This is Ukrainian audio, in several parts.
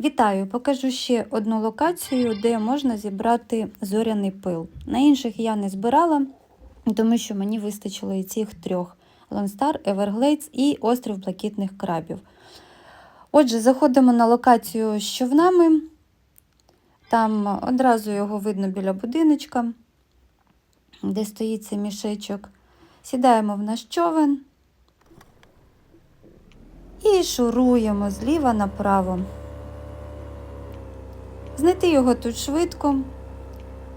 Вітаю! Покажу ще одну локацію, де можна зібрати зоряний пил. На інших я не збирала, тому що мені вистачило і цих трьох: Star, Everglades і острів блакитних крабів. Отже, заходимо на локацію з човнами. Там одразу його видно біля будиночка, де стоїть цей мішечок. Сідаємо в наш човен і шуруємо зліва направо. Знайти його тут швидко.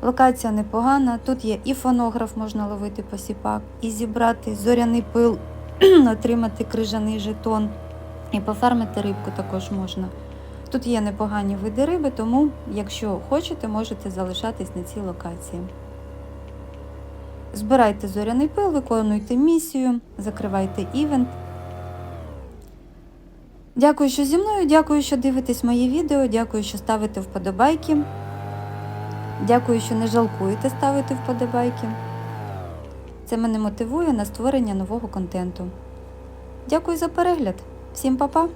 Локація непогана. Тут є і фонограф, можна ловити посіпак, і зібрати зоряний пил, отримати крижаний жетон, і пофармити рибку також можна. Тут є непогані види риби, тому, якщо хочете, можете залишатись на цій локації. Збирайте зоряний пил, виконуйте місію, закривайте івент. Дякую, що зі мною, дякую, що дивитесь мої відео, дякую, що ставите вподобайки. Дякую, що не жалкуєте ставити вподобайки. Це мене мотивує на створення нового контенту. Дякую за перегляд. Всім па-па!